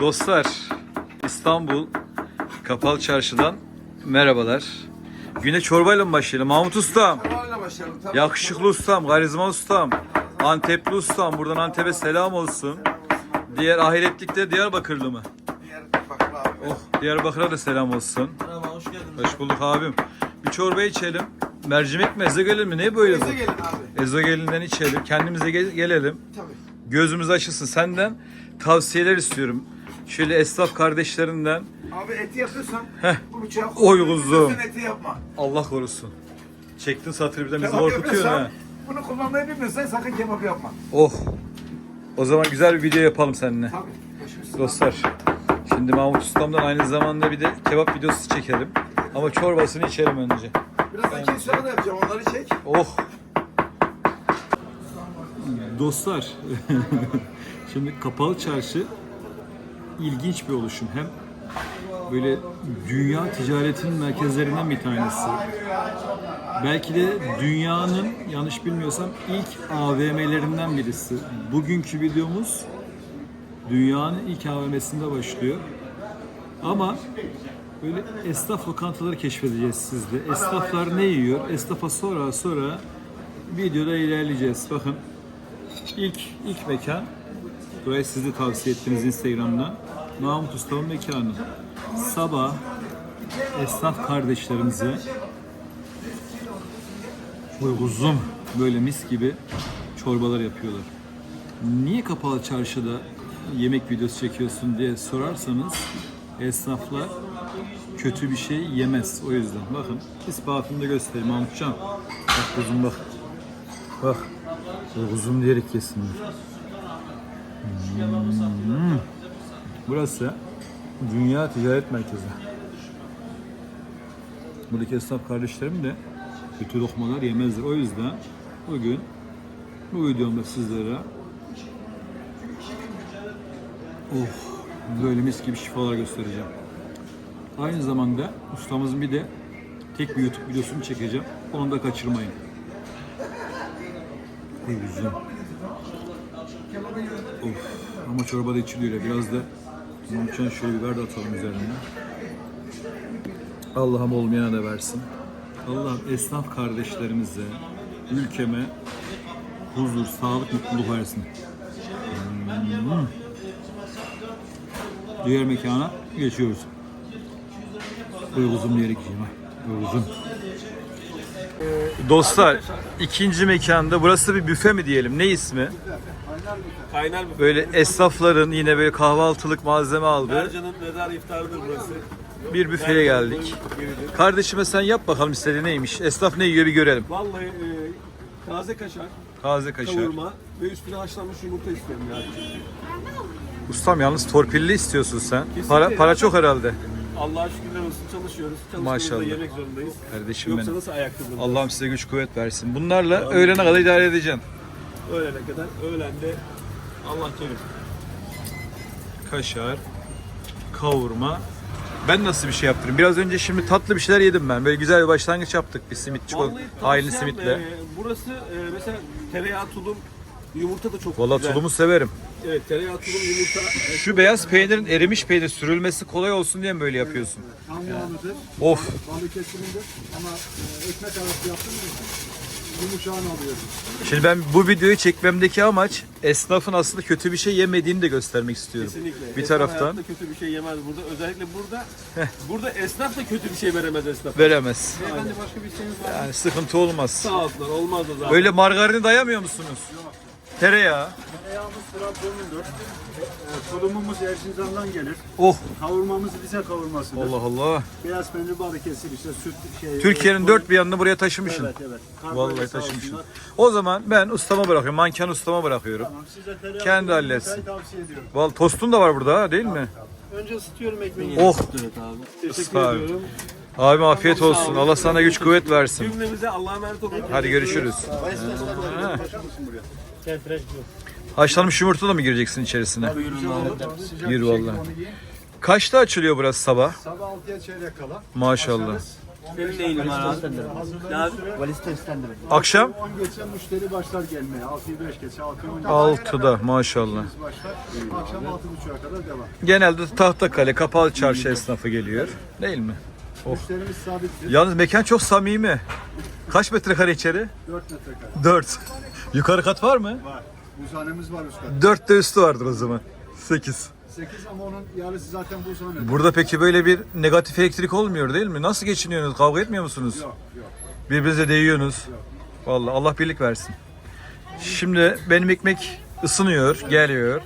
Dostlar, İstanbul Kapalı Çarşı'dan merhabalar. Güne çorbayla mı başlayalım? Mahmut Ustam, Öyle başlayalım. Tabii. yakışıklı ustam, karizma ustam, Antepli ustam. Buradan Antep'e selam olsun. Diğer ahiretlikte Diyarbakırlı mı? Diğer bakın abi. Oh, Diyarbakır'a da selam olsun. Merhaba, hoş geldiniz. Hoş bulduk abim. Bir çorba içelim. Mercimek mi, ezogelin mi? Ne böyle bu? Bize gelin abi. Ezogelinden içelim. Kendimize gel- gelelim. Tabii. Gözümüz açılsın. Senden tavsiyeler istiyorum. Şöyle esnaf kardeşlerinden Abi eti yapıyorsan Heh. bu bıçağı Oy kullan. kuzum. Sen eti yapma. Allah korusun. Çektin satırı birden bizi Kebap korkutuyorsun yapıyorsan ha. bunu kullanmayı bilmiyorsan sakın kebap yapma. Oh. O zaman güzel bir video yapalım seninle. Tabii. Dostlar. Şimdi Mahmut Ustam'dan aynı zamanda bir de kebap videosu çekelim. Ama çorbasını içelim önce. Birazdan kendi sonra da yapacağım. Onları çek. Oh. Dostlar. Şimdi kapalı çarşı ilginç bir oluşum. Hem böyle dünya ticaretinin merkezlerinden bir tanesi. Belki de dünyanın yanlış bilmiyorsam ilk AVM'lerinden birisi. Bugünkü videomuz dünyanın ilk AVM'sinde başlıyor. Ama böyle esnaf lokantaları keşfedeceğiz sizde. Esnaflar ne yiyor? Esnafa sonra sonra videoda ilerleyeceğiz. Bakın ilk ilk mekan burayı siz tavsiye ettiniz Instagram'da. Mahmut Usta'nın mekanı. Sabah esnaf kardeşlerimize uzun böyle mis gibi çorbalar yapıyorlar. Niye kapalı çarşıda yemek videosu çekiyorsun diye sorarsanız esnaflar kötü bir şey yemez o yüzden. Bakın ispatını da göstereyim Mahmutcan. Bak kuzum bak. Bak. Kuzum diyerek yesinler. Hmm. Burası Dünya Ticaret Merkezi. Buradaki esnaf kardeşlerim de kötü lokmalar yemezler. O yüzden bugün bu videomda sizlere of böyle mis gibi şifalar göstereceğim. Aynı zamanda ustamızın bir de tek bir YouTube videosunu çekeceğim. Onu da kaçırmayın. Uy güzel. Of ama çorba da içiliyor. Biraz da bunun için şöyle biber de atalım üzerine. Allah'ım olmayana da versin. Allah'ım esnaf kardeşlerimize, ülkeme huzur, sağlık, mutluluk versin. Hmm. Diğer mekana geçiyoruz. Uyguzum diyerek yiyeyim ha. Uyguzum. Dostlar ikinci mekanda burası bir büfe mi diyelim ne ismi? Kaynar bir Böyle esnafların yine böyle kahvaltılık malzeme aldığı Ercan'ın mezar iftarıdır burası. bir büfeye geldik. Kardeşime sen yap bakalım istediğin neymiş. Esnaf ne yiyor bir görelim. Vallahi e, taze kaşar, Taze kaşar. kavurma ve üstüne haşlanmış yumurta istiyorum ya. Ustam yalnız torpilli istiyorsun sen. Para, para çok herhalde. Allah'a şükürler olsun çalışıyoruz. Çalıştığımızda Maşallah. yemek zorundayız. Kardeşim Yoksa benim. nasıl ayakta duracağız? Allah'ım size güç kuvvet versin. Bunlarla öğlene kadar idare edeceksin. Öğlene kadar, öğlende Allah kerim. Kaşar, kavurma. Ben nasıl bir şey yaptırayım? Biraz önce şimdi tatlı bir şeyler yedim ben. Böyle güzel bir başlangıç yaptık. Bir simit çikolata, tavsiyem, simitle. e, burası e, mesela tereyağı tulum, yumurta da çok Valla güzel. tulumu severim. Evet tereyağı tulum, yumurta. e, Şu beyaz peynirin erimiş peynir sürülmesi kolay olsun diye mi böyle yapıyorsun? Tam yağlıdır, Of. balı kesilindir ama e, ekmek arası yaptın mı yumuşağını alıyorsun. Şimdi ben bu videoyu çekmemdeki amaç esnafın aslında kötü bir şey yemediğini de göstermek istiyorum. Kesinlikle. Bir Esnaf taraftan hayatta kötü bir şey yemez burada. Özellikle burada burada esnaf da kötü bir şey veremez esnaf. veremez. Beyefendi başka bir isteğiniz var mı? Yani sıkıntı olmaz. Sağ olsunlar olmaz o zaten. Böyle margarini dayamıyor musunuz? Tereyağı. Tereyağımız Trabzon'undur. E, tulumumuz Erzincan'dan gelir. Oh Kavurmamız Rize kavurmasıdır. Allah Allah. Beyaz peynir balı kesir işte süt şey. Türkiye'nin e, dört bir yanını buraya taşımışsın. Evet evet. Kargo Vallahi taşımışsın. olsunlar. O zaman ben ustama bırakıyorum. Manken ustama bırakıyorum. Tamam size tereyağı Kendi halletsin. tavsiye ediyorum. Vallahi tostun da var burada ha, değil mi? Önce ısıtıyorum ekmeği. Oh. Evet abi. Teşekkür ol. ediyorum. Abim afiyet olsun. Allah sana güç kuvvet versin. Cümlemize Allah'a emanet olun. Hadi görüşürüz. Başlar mısın buraya? Haşlanmış yumurta da mı gireceksin içerisine? Sıcak Gir bir vallahi. Kaçta açılıyor burası sabah? Sabah 6'ya çeyrek kala. Maşallah. Başlarız. Senin neyin var abi? Ya Akşam 10 geçe müşteri başlar gelmeye. 6'yı 5 geçe, 6'yı 10 geçe. 6'da maşallah. başlar. Akşam 6.30'a kadar devam. Genelde Tahtakale, Kapalı Çarşı esnafı geliyor. Değil mi? Müşterimiz sabittir. Yalnız mekan çok samimi. Kaç metrekare içeri? 4 metrekare. 4. Yukarı kat var mı? Var. Buzhanemiz var üst katta. 4 de üstü vardır o zaman. 8. 8 ama onun yarısı zaten buzhane. Burada peki böyle bir negatif elektrik olmuyor değil mi? Nasıl geçiniyorsunuz? Kavga etmiyor musunuz? Yok yok. Birbirinize değiyorsunuz. Vallahi Allah birlik versin. Şimdi benim ekmek ısınıyor, geliyor.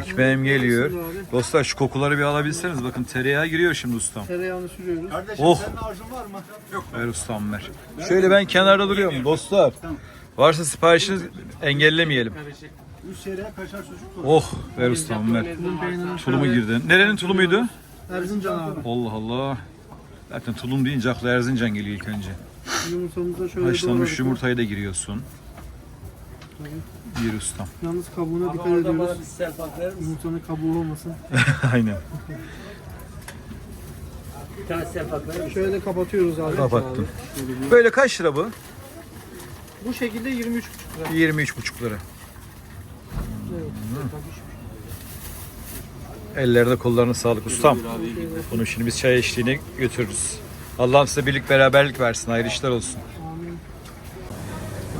Ekmeğim geliyor. Dostlar şu kokuları bir alabilseniz bakın tereyağı giriyor şimdi ustam. Tereyağını sürüyoruz. Kardeşim Oh. senin arzun var mı? Yok. Ver ustam ver. Şöyle ben kenarda duruyorum dostlar. Varsa siparişiniz engellemeyelim. 3 çeyreğe kaşar sucuk koy. Oh ver ustam ver. Tulumu girdi. Nerenin tulumuydu? Erzincan abi. Allah Allah. Zaten tulum deyince akla Erzincan geliyor ilk önce. Yumurtamıza şöyle Haşlanmış yumurtayı da giriyorsun. Bir ustam. Yalnız kabuğuna dikkat ediyoruz. Yumurtanın kabuğu olmasın. Aynen. Şöyle kapatıyoruz abi. Kapattım. Böyle kaç lira bu? Bu şekilde 23 23,5 lira. Ellerine kollarına sağlık ustam. Bunu şimdi biz çay eşliğine götürürüz. Allah'ım size birlik beraberlik versin. Hayırlı işler olsun.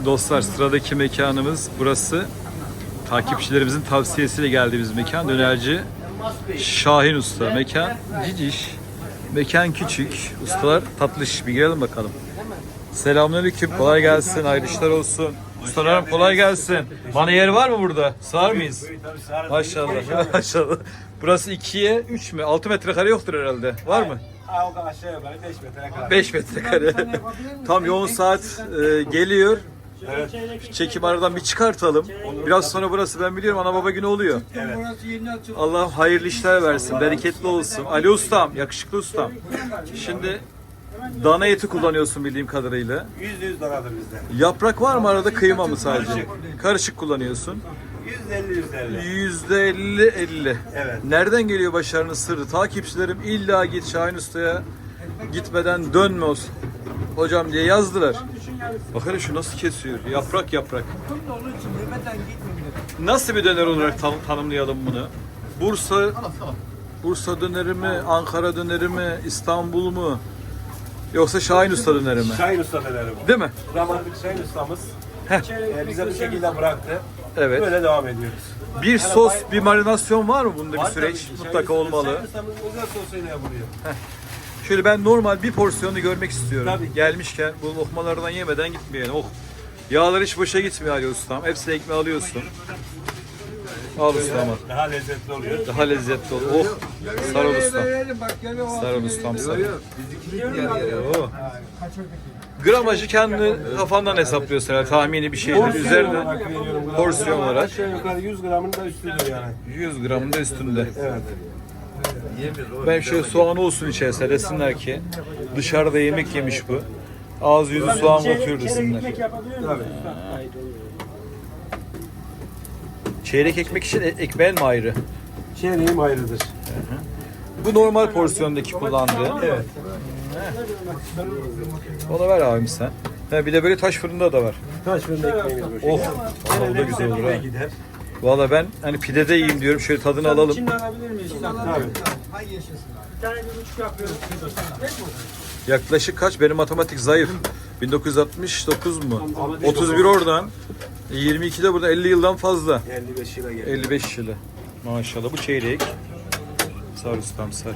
Dostlar sıradaki mekanımız burası. Takipçilerimizin tavsiyesiyle geldiğimiz mekan. Dönerci Şahin Usta. Mekan ciciş. Mekan küçük. Ustalar tatlış. Bir girelim bakalım. Selamünaleyküm. Kolay gelsin. Hayırlı işler olsun. Ustalarım kolay gelsin. Bana yer var mı burada? Sığar mıyız? Maşallah. Maşallah. Burası 2'ye 3 mü? 6 metrekare yoktur herhalde. Var mı? Aşağı yukarı 5 metre kadar. 5 metrekare. Tam yoğun saat e, geliyor. Şu Çekim aradan bir çıkartalım. Biraz sonra burası ben biliyorum ana baba günü oluyor. Allah hayırlı işler versin, bereketli olsun. Ali ustam, yakışıklı ustam. Şimdi dana eti kullanıyorsun bildiğim kadarıyla. %100 dolardır bizde. Yaprak var mı arada kıyma mı sadece? Karışık kullanıyorsun. %50 %50. Yüzde elli elli. Evet. Nereden geliyor başarının sırrı? Takipçilerim illa git Şahin Usta'ya gitmeden dönme olsun. Hocam diye yazdılar. Bak hele şu nasıl kesiyor. Yaprak yaprak. Nasıl bir döner olarak tan- tanımlayalım bunu? Bursa Bursa döneri mi, Ankara döneri mi, İstanbul mu? Yoksa Şahin Usta döneri mi? Şahin Usta neleri bu? Değil mi? Zamanlık Şahin Ustamız e, bize bu şekilde bıraktı. Evet. Böyle devam ediyoruz. Bir sos, bir marinasyon var mı bunda bir Var süreç? tabii ki. Mutlaka Şahin olmalı. Şahin Ustamız özel sosuyla yapılıyor. Şöyle ben normal bir porsiyonu görmek istiyorum. Tabii. Gelmişken bu lokmalardan yemeden gitmeyelim. Oh. Yağlar hiç boşa gitmiyor Ali Ustam. Hepsini ekmeğe alıyorsun. Al ustam al. Daha lezzetli oluyor. Daha lezzetli olur. Oh. Sar ol ustam. Sar ol ustam sar. Oh. Gramajı kendi kafandan hesaplıyorsun herhalde tahmini bir şeydir. Üzerine porsiyon olarak Aşağı yukarı 100 gramın da üstüdür yani. 100 gramın da üstünde. Evet. Ben şöyle soğan olsun içerisine desinler ki dışarıda yemek yemiş bu. Ağız yüzü soğan kokuyor desinler. Çeyrek ekmek için e- ekmeğin mi ayrı? Çeyreğim ayrıdır. Bu normal porsiyondaki kullandığı. Evet. Onu ver abim sen. Ha, bir de böyle taş fırında da var. Taş fırında ekmeğimiz bu. Oh, vallahi o da güzel olur ha. gider. Valla ben hani pidede yiyeyim diyorum. Şöyle tadını alalım. Tabii. Yaklaşık kaç? Benim matematik zayıf. 1969 mu? 31 oradan. 22 de burada 50 yıldan fazla. 55 lira gelir. 55 yılı. Maşallah bu çeyrek. Sar ustam sar.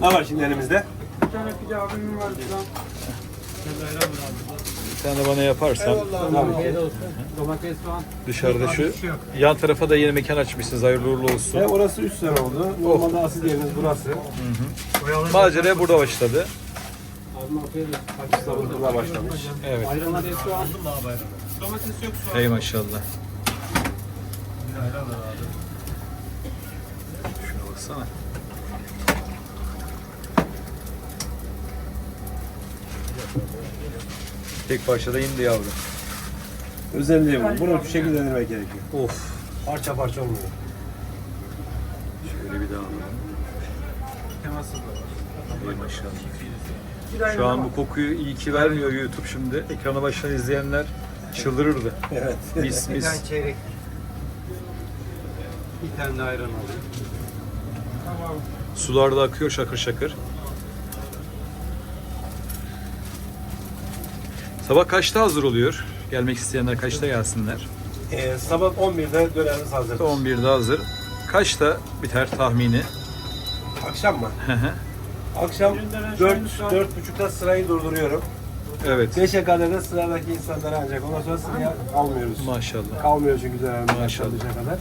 Ne var şimdi elimizde? Bir tane bana yaparsan Domates, soğan. dışarıda şu yan tarafa da yeni mekan açmışsınız. Hayırlı uğurlu olsun. orası 3 sene oldu. Normalde asıl yerimiz burası. Macera burada başladı. Burada başlamış. Evet. Domates, soğan. Ey maşallah. Şuna baksana. Tek parçada indi yavrum. Özelliği bu. Bunu şu şekilde denemek gerekiyor. Of. Parça parça olmuyor. Şöyle bir daha alalım. Temassız da var. Ey maşallah. Şu an bu kokuyu iyi ki vermiyor YouTube şimdi. Ekrana başlayan izleyenler çıldırırdı. Evet. Mis Bir mis. tane çeyrek. Bir tane de ayran alayım. Sular da akıyor şakır şakır. Sabah kaçta hazır oluyor? Gelmek isteyenler kaçta gelsinler? Ee, sabah 11'de dönerimiz hazır. 11'de hazır. Kaçta biter tahmini? Akşam mı? Akşam 4 4.30'da sırayı durduruyorum. evet. 5'e kadar da sıradaki insanları ancak ondan sonra sıraya almıyoruz. Maşallah. Kalmıyor çünkü dönerimiz Maşallah. başlayacak kadar.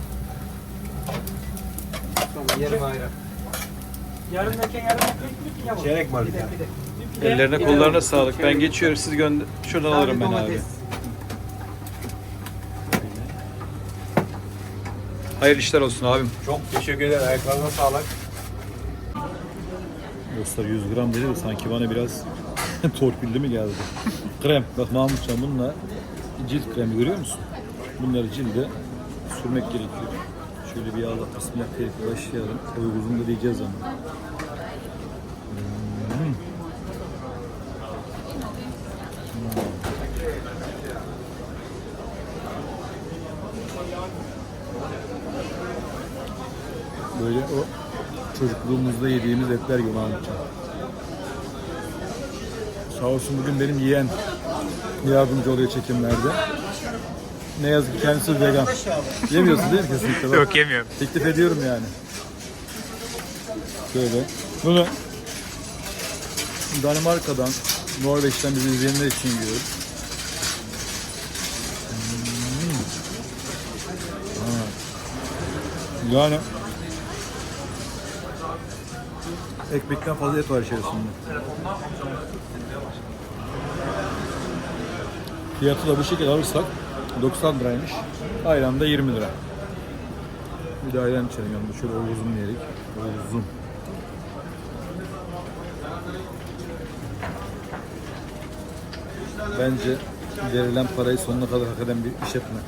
Sonra yarım ayran. Yarımdaki yarım ekmek mi yavrum? Çeyrek var bir tane. Ellerine kollarına sağlık. Ben geçiyorum. Siz gönder. Şuradan alırım ben abi. Hayırlı işler olsun abim. Çok teşekkür ederim. Ayaklarına sağlık. Dostlar 100 gram dedi de sanki bana biraz torpilli mi geldi? Krem. Bak Mahmutcan bununla cilt kremi görüyor musun? Bunları cilde sürmek gerekiyor. Şöyle bir Allah bismillah deyip başlayalım. Uzun da diyeceğiz ama. Hmm. Böyle o çocukluğumuzda yediğimiz etler gibi Mahmutcan. Sağ olsun bugün benim yeğen yardımcı oluyor çekimlerde. Ne yazık ki kendisi vegan. Yemiyorsun değil mi kesinlikle? Yok yemiyorum. Teklif ediyorum yani. Şöyle. Bunu Danimarka'dan, Norveç'ten bizi izleyenler için yiyoruz. Hmm. Ha. Yani ekmekten fazla et var içerisinde. Fiyatı da bu şekilde alırsak 90 liraymış. Ayran da 20 lira. Bir de ayran içelim yanında. Şöyle uzun yedik. Uzun. Bence verilen parayı sonuna kadar hak eden bir işletme.